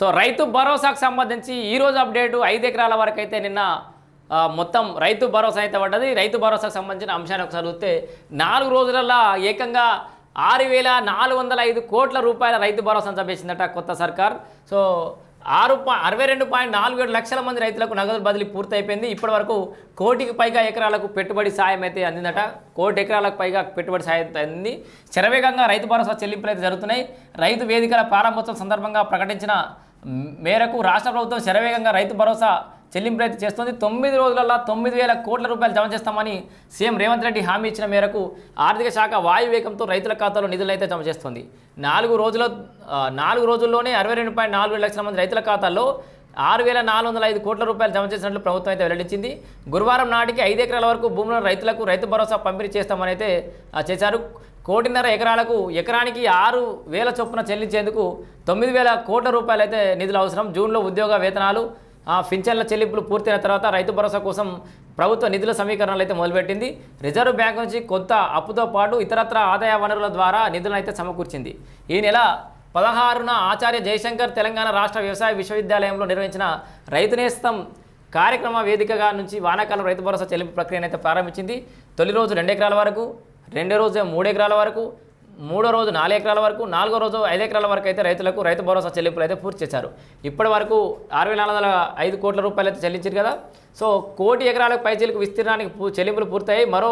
So రైతు భరోసాకు సంబంధించి ఈరోజు అప్డేటు ఐదు ఎకరాల వరకు అయితే నిన్న మొత్తం రైతు భరోసా అయితే పడ్డది. రైతు భరోసాకు సంబంధించిన అంశాన్ని ఒకసారి చూస్తే నాలుగు రోజులలో ఏకంగా ఆరు వేల నాలుగు వందల ఐదు కోట్ల రూపాయల రైతు భరోసా చంపేసిందట కొత్త సర్కార్. సో ఆరు అరవై రెండు పాయింట్ నాలుగు ఏడు లక్షల మంది రైతులకు నగదు బదిలీ పూర్తయిపోయింది. ఇప్పటి వరకు కోటికి పైగా ఎకరాలకు పెట్టుబడి సాయం అయితే అందిందట. కోటి ఎకరాలకు పైగా పెట్టుబడి సాయం అయితే అందింది. శరవేగంగా రైతు భరోసా చెల్లింపులు అయితే జరుగుతున్నాయి. రైతు వేదికల ప్రారంభోత్సవం సందర్భంగా ప్రకటించిన మేరకు రాష్ట్ర ప్రభుత్వం శరవేగంగా రైతు భరోసా చెల్లింపులు అయితే చేస్తుంది. తొమ్మిది రోజులలో తొమ్మిది వేల కోట్ల రూపాయలు జమ చేస్తామని సీఎం రేవంత్ రెడ్డి హామీ ఇచ్చిన మేరకు ఆర్థిక శాఖ వాయువేగంతో రైతుల ఖాతాలో నిధులు అయితే జమ చేస్తుంది. నాలుగు రోజుల నాలుగు రోజుల్లోనే అరవై రెండు పాయింట్ నాలుగు లక్షల మంది రైతుల ఖాతాల్లో ఆరు వేల నాలుగు వందల ఐదు కోట్ల రూపాయలు జమ చేసినట్లు ప్రభుత్వం అయితే వెల్లడించింది. గురువారం నాటికి ఐదు ఎకరాల వరకు భూములను రైతులకు రైతు భరోసా పంపిణీ చేస్తామని అయితే చేశారు. కోటిన్నర ఎకరాలకు ఎకరానికి ఆరు వేల చొప్పున చెల్లించేందుకు తొమ్మిది వేల కోట్ల రూపాయలు అయితే నిధులు అవసరం. జూన్లో ఉద్యోగ వేతనాలు ఆ, పింఛన్ల చెల్లింపులు పూర్తయిన తర్వాత రైతు భరోసా కోసం ప్రభుత్వ నిధుల సమీకరణలు అయితే మొదలుపెట్టింది. రిజర్వ్ బ్యాంక్ నుంచి కొత్త అప్పుతో పాటు ఇతరత్ర ఆదాయ వనరుల ద్వారా నిధులను అయితే సమకూర్చింది. ఈ నెల పదహారున ఆచార్య జయశంకర్ తెలంగాణ రాష్ట్ర వ్యవసాయ విశ్వవిద్యాలయంలో నిర్వహించిన రైతు నేస్తం కార్యక్రమ వేదికగా నుంచి వానాకాలం రైతు భరోసా చెల్లింపు ప్రక్రియను అయితే ప్రారంభించింది. తొలి రోజు రెండు ఎకరాల వరకు రెండో రోజు మూడు ఎకరాల వరకు మూడో రోజు నాలుగు ఎకరాల వరకు నాలుగో రోజు ఐదు ఎకరాల వరకు అయితే రైతులకు రైతు భరోసా చెల్లింపులు అయితే పూర్తి చేశారు. ఇప్పటి వరకు ఆరు వేల నాలుగు వందల ఐదు కోట్ల రూపాయలు అయితే చెల్లించారు కదా. సో కోటి ఎకరాలకు పైచీలకు విస్తీర్ణానికి చెల్లింపులు పూర్తయ్యాయి. మరో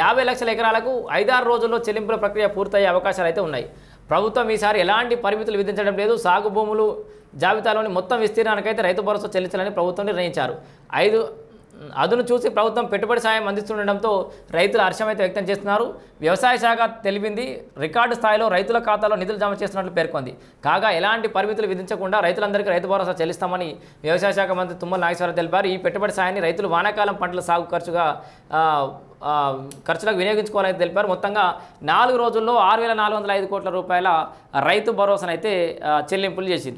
యాభై లక్షల ఎకరాలకు ఐదారు రోజుల్లో చెల్లింపుల ప్రక్రియ పూర్తయ్యే అవకాశాలు అయితే ఉన్నాయి. ప్రభుత్వం ఈసారి ఎలాంటి పరిమితులు విధించడం లేదు. సాగు భూములు జాబితాలోని మొత్తం విస్తీర్ణానికైతే రైతు భరోసా చెల్లించాలని ప్రభుత్వం నిర్ణయించారు. ఐదు అదును చూసి ప్రభుత్వం పెట్టుబడి సాయం అందిస్తుండటంతో రైతులు హర్షమైతే వ్యక్తం చేస్తున్నారు. వ్యవసాయ శాఖ తెలిపింది రికార్డు స్థాయిలో రైతుల ఖాతాలో నిధులు జమ చేస్తున్నట్లు పేర్కొంది. కాగా ఎలాంటి పరిమితులు విధించకుండా రైతులందరికీ రైతు భరోసా చెల్లిస్తామని వ్యవసాయ శాఖ మంత్రి తుమ్మల నాగేశ్వరరావు తెలిపారు. ఈ పెట్టుబడి సాయాన్ని రైతులు వానాకాలం పంటల సాగు ఖర్చుగా ఖర్చులకు వినియోగించుకోవాలని తెలిపారు. మొత్తంగా నాలుగు రోజుల్లో ఆరు వేల నాలుగు వందల ఐదు కోట్ల రూపాయల రైతు భరోసానైతే అయితే చెల్లింపులు చేసింది.